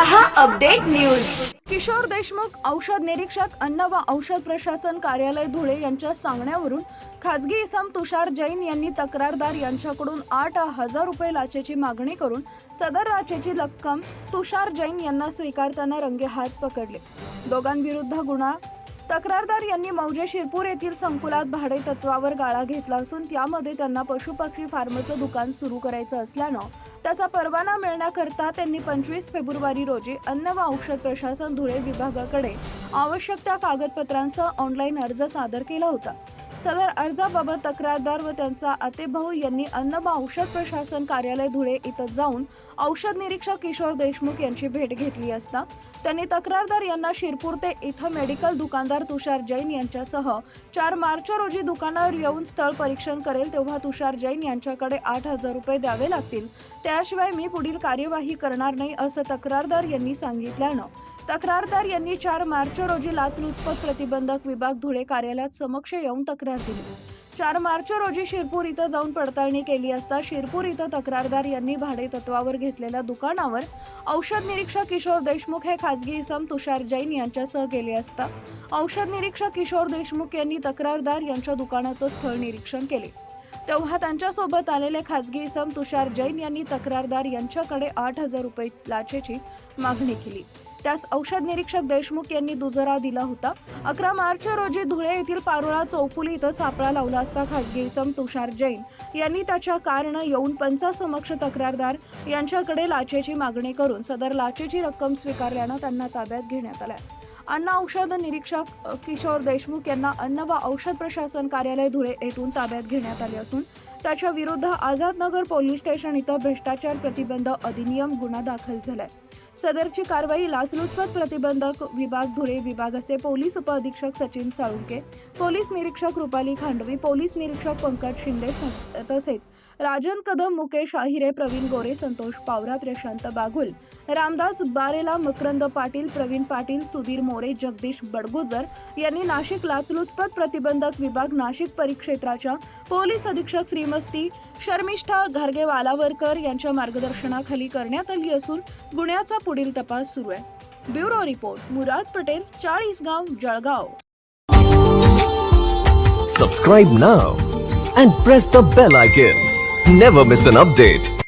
रहा update news. Kishor Deshmukh औषध निरीक्षक अन्न व औषध प्रशासन कार्यालय धुळे यांच्या सांगण्यावरून खाजगी इसम तुषार जैन यांनी तक्रारदार यांच्याकडून आठ हजार रुपये लाचेची मागणी करून सदर लाचेची रक्कम तुषार जैन यांना स्वीकारताना रंगेहात पकडले. दोघांविरुद्ध गुन्हा तक्रारदार यांनी मौजे शिरपूर येथील संकुलात भाडे तत्वावर गाळा घेतला असून त्यामध्ये त्यांना पशुपक्षी फार्मचं दुकान सुरू करायचं असल्यानं त्याचा परवाना मिळण्याकरता त्यांनी पंचवीस फेब्रुवारी रोजी अन्न व औषध प्रशासन धुळे विभागाकडे आवश्यक त्या कागदपत्रांसह ऑनलाईन अर्ज सादर केला होता. सदर अर्जाबाबत तक्रारदार व त्यांचा आतेभाऊ यांनी अन्न व औषध प्रशासन कार्यालय धुळे इथं जाऊन औषध निरीक्षक किशोर देशमुख यांची भेट घेतली असता त्यांनी तक्रारदार यांना शिरपूर ते इथं मेडिकल दुकानदार तुषार जैन यांच्यासह चार मार्च रोजी दुकानावर येऊन स्थळ परीक्षण करेल तेव्हा तुषार जैन यांच्याकडे आठ हजार रुपये द्यावे लागतील. त्याशिवाय मी पुढील कार्यवाही करणार नाही असं तक्रारदार यांनी सांगितल्यानं तक्रारदार यांनी चार मार्च रोजी लाचलुचपत प्रतिबंधक विभाग धुळे कार्यालयात समक्ष येऊन तक्रार दिली. चार मार्च रोजी शिरपूर इथं जाऊन पडताळणी केली असता शिरपूर इथं तक्रारदार यांनी भाडे तत्वावर घेतलेल्या दुकानावर औषध निरीक्षक किशोर देशमुख हे खासगी इसम तुषार जैन यांच्यासह गेले असता औषध निरीक्षक किशोर देशमुख यांनी तक्रारदार यांच्या दुकानाचं स्थळ निरीक्षण केले. तेव्हा त्यांच्यासोबत आलेले खासगी इसम तुषार जैन यांनी तक्रारदार यांच्याकडे आठ हजार रुपये लाचेची मागणी केली. त्यास औषध निरीक्षक देशमुख यांनी दुजोरा दिला होता. अकरा मार्च रोजी धुळे येथील पारोळा चौफुली इथं सापळा लावला असता खासगी इसम तुषार जैन यांनी त्याच्या कारनं येऊन पंचासमक्ष तक्रारदार यांच्याकडे लाचेची मागणी करून सदर लाचेची रक्कम स्वीकारल्यानं त्यांना ताब्यात घेण्यात आलाय अन्न औषध निरीक्षक किशोर देशमुख यांना अन्न व औषध प्रशासन कार्यालय धुळे येथून ताब्यात घेण्यात आले असून त्याच्या विरुद्ध आझादनगर पोलीस स्टेशन इथं भ्रष्टाचार प्रतिबंध अधिनियम गुन्हा दाखल झालाय. सदरची कारवाई लाचलुचपत प्रतिबंधक विभाग धुळे विभागाचे पोलीस उपअधीक्षक सचिन साळुंके पोलीस निरीक्षक रुपाली खांडवी पोलीस निरीक्षक पंकज शिंदे तसेच राजन कदम मुकेश आहिरे प्रवीण गोरे संतोष पावरा प्रशांत बागुल रामदास बारेला मकरंद पाटील प्रवीण पाटील सुधीर मोरे जगदीश बडगुजर यांनी नाशिक लाचलुचपत प्रतिबंधक विभाग नाशिक परिक्षेत्राच्या पोलीस अधीक्षक श्रीमस्ती शर्मिष्ठा घारगे वालावरकर यांच्या मार्गदर्शनाखाली करण्यात आली असून गुन्ह्याचा पुढील तपास सुरू आहे. Bureau report Murad Patel Chalisgaon Jalgaon. Subscribe now and press the bell icon never miss an update